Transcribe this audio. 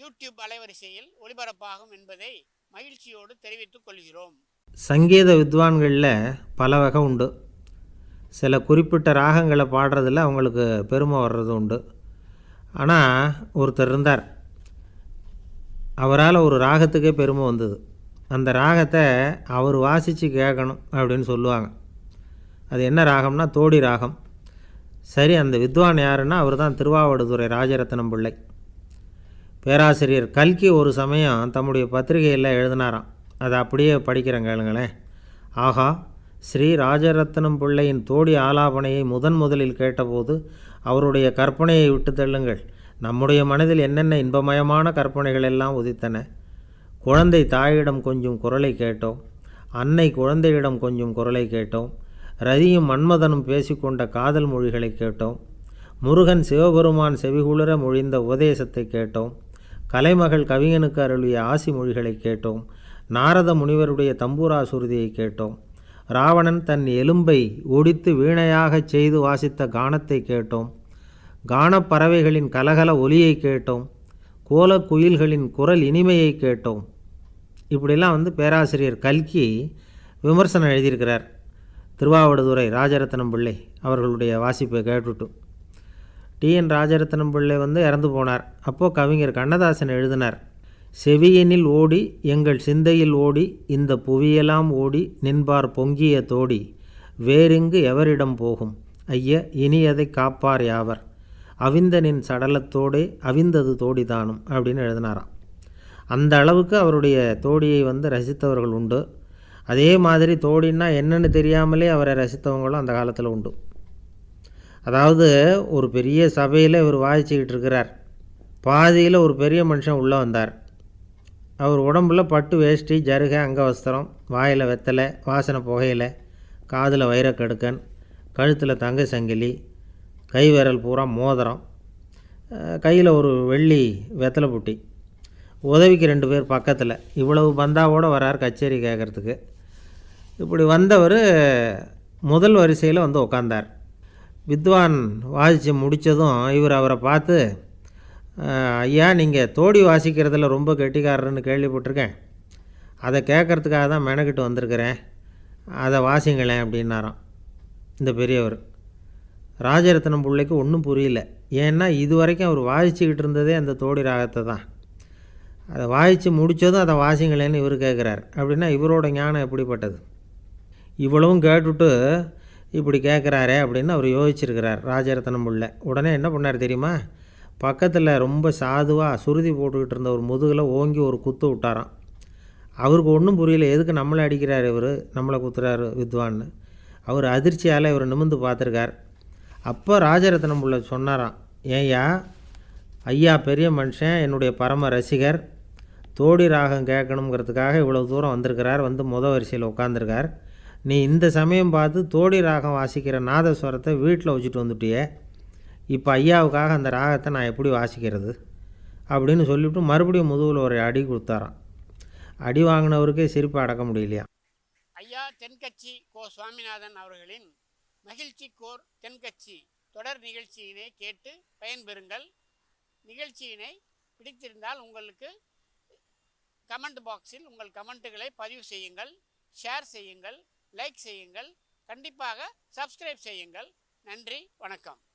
YouTube அலைவரிசையில் ஒளிபரப்பாகும் என்பதை மகிழ்ச்சியோடு தெரிவித்துக் கொள்கிறோம். சங்கீத வித்வான்களில் பல வகை உண்டு. சில குறிப்பிட்ட ராகங்களை பாடுறதில் அவங்களுக்கு பெருமை வர்றது உண்டு. ஆனால் ஒருத்தர் இருந்தார். அவரால் ஒரு ராகத்துக்கே பெருமை வந்தது. அந்த ராகத்தை அவர் வாசித்து கேட்கணும் அப்படின்னு சொல்லுவாங்க. அது என்ன ராகம்னா தோடி ராகம். சரி அந்த வித்வான் யாருன்னா அவர் தான் திருவாவடுதுறை ராஜரத்னம் பிள்ளை. பேராசிரியர் கல்கி ஒரு சமயம் தம்முடைய பத்திரிகையில் எழுதினாராம். அதை அப்படியே படிக்கிறேன் கேளுங்களேன் ஆகா ஸ்ரீ ராஜரத்னம் பிள்ளையின் தோடி ஆலாபனையை முதன் முதலில் கேட்டபோது அவருடைய கற்பனையை விட்டு தள்ளுங்கள். நம்முடைய மனதில் என்னென்ன இன்பமயமான கற்பனைகள் எல்லாம் உதித்தன. குழந்தை தாயிடம் கொஞ்சம் குரலை கேட்டோம். அன்னை குழந்தையிடம் கொஞ்சம் குரலை கேட்டோம். ரதியும் மன்மதனும் பேசிக்கொண்ட காதல் மொழிகளை கேட்டோம். முருகன் சிவபெருமான் செவிகுளிர மொழிந்த உபதேசத்தை கேட்டோம். கலைமகள் கவிஞனுக்கு அருளிய ஆசி மொழிகளை கேட்டோம். நாரத முனிவருடைய தம்பூரா சுருதியை கேட்டோம். ராவணன் தன் எலும்பை ஒடித்து வீணையாகச் செய்து வாசித்த கானத்தை கேட்டோம். கானப் பறவைகளின் கலகல ஒலியை கேட்டோம். கோலக் குயில்களின் குரல் இனிமையை கேட்டோம். இப்படிலாம் வந்து பேராசிரியர் கல்கி விமர்சனம் எழுதியிருக்கிறார். திருவாவடுதுறை ராஜரத்னம் பிள்ளை அவர்களுடைய வாசிப்பை கேட்டுட்டு டிஎன் ராஜரத்னம் பிள்ளை வந்து இறந்து போனார். அப்போது கவிஞர் கண்ணதாசன் எழுதினார் செவியனில் ஓடி எங்கள் சிந்தையில் ஓடி இந்த புவியெல்லாம் ஓடி நின்பார் பொங்கிய தோடி வேறெங்கு எவரிடம் போகும்? ஐய இனி அதை காப்பார் யாவர்? அவிந்தனின் சடலத்தோடே அவிந்தது தோடிதானும் அப்படின்னு எழுதினாராம். அந்த அளவுக்கு அவருடைய தோடியை வந்து ரசித்தவர்கள் உண்டு. அதே மாதிரி தோடின்னா என்னன்னு தெரியாமலே அவரை ரசித்தவங்களும் அந்த காலத்தில் உண்டு. அதாவது ஒரு பெரிய சபையில் இவர் வாதிச்சுக்கிட்டு இருக்கிறார். பாதியில் ஒரு பெரிய மனுஷன் உள்ளே வந்தார். அவர் உடம்புல பட்டு வேஷ்டி ஜருகை அங்கவஸ்திரம் வாயில் வெத்தலை வாசனை புகையில காதில் வைரக்கடுக்கன் கழுத்தில் தங்க சங்கிலி கை விரல் பூரா மோதிரம் கையில் ஒரு வெள்ளி வெத்தலை புட்டி. உதவிக்கு ரெண்டு பேர் பக்கத்தில். இவ்வளவு பந்தாவோடு வரார் கச்சேரி கேட்குறதுக்கு இப்படி வந்தவர் முதல் வரிசையில் வந்து உட்காந்தார் வித்வான் வாசித்து முடித்ததும் இவர் அவரை பார்த்து ஐயா நீங்கள் தோடி வாசிக்கிறதுல ரொம்ப கெட்டிக்காரர்னு கேள்விப்பட்டிருக்கேன். அதை கேட்குறதுக்காக தான் மெனக்கிட்டு வந்திருக்கிறேன். அதை வாசிங்களேன் அப்படின்னாராம். இந்த பெரியவர். ராஜரத்னம் பிள்ளைக்கு ஒன்றும் புரியல. ஏன்னா இது வரைக்கும் அவர் வாசிச்சுக்கிட்டு இருந்ததே அந்த தோடி ராகத்தை தான். அதை வாசித்து முடித்ததும் அதை வாசிங்களேன்னு இவர் கேட்குறார். அப்படின்னா இவரோட ஞானம் எப்படிப்பட்டது? இவ்வளவும் கேட்டுட்டு இப்படி கேட்குறாரே அப்படின்னு அவர் யோசிச்சிருக்கிறார் ராஜரத்னம் உள்ள உடனே என்ன பண்ணார் தெரியுமா? பக்கத்தில் ரொம்ப சாதுவாக சுருதி போட்டுக்கிட்டு இருந்த ஒரு முதுகில் ஓங்கி ஒரு குத்து விட்டாராம். அவருக்கு ஒன்றும் புரியல எதுக்கு நம்மளை அடிக்கிறார் இவர்? நம்மளை குத்துறாரு வித்வான்னு. அவர் அதிர்ச்சியால் இவர் நிமிந்து பார்த்துருக்கார். அப்போ ராஜரத்னம் உள்ள சொன்னாராம் ஏயா ஐயா பெரிய மனுஷன் என்னுடைய பரம ரசிகர். தோடி ராகம் கேட்கணுங்கிறதுக்காக இவ்வளோ தூரம் வந்திருக்கிறார் வந்து முத வரிசையில் உட்காந்துருக்கார் நீ இந்த சமயம் பார்த்து தோடி ராகம் வாசிக்கிற நாதஸ்வரத்தை வீட்டில் வச்சுட்டு வந்துட்டியே. இப்போ ஐயாவுக்காக அந்த ராகத்தை நான் எப்படி வாசிக்கிறது? அப்படின்னு சொல்லிவிட்டு மறுபடியும் முதுகில் ஒரு அடி கொடுத்தாராம். அடி வாங்கினவருக்கே சிரிப்பு அடக்க முடியலையா? ஐயா தென்கட்சி கோ சுவாமிநாதன் அவர்களின் மகிழ்ச்சி கோர் தென்கட்சி தொடர் நிகழ்ச்சியினை கேட்டு பயன்பெறுங்கள். நிகழ்ச்சியினை பிடித்திருந்தால் உங்களுக்கு கமெண்ட் பாக்ஸில் உங்கள் கமெண்ட்டுகளை பதிவு செய்யுங்கள் ஷேர் செய்யுங்கள். லைக் செய்யுங்கள். கண்டிப்பாக சப்ஸ்கிரைப் செய்யுங்கள். நன்றி. வணக்கம்.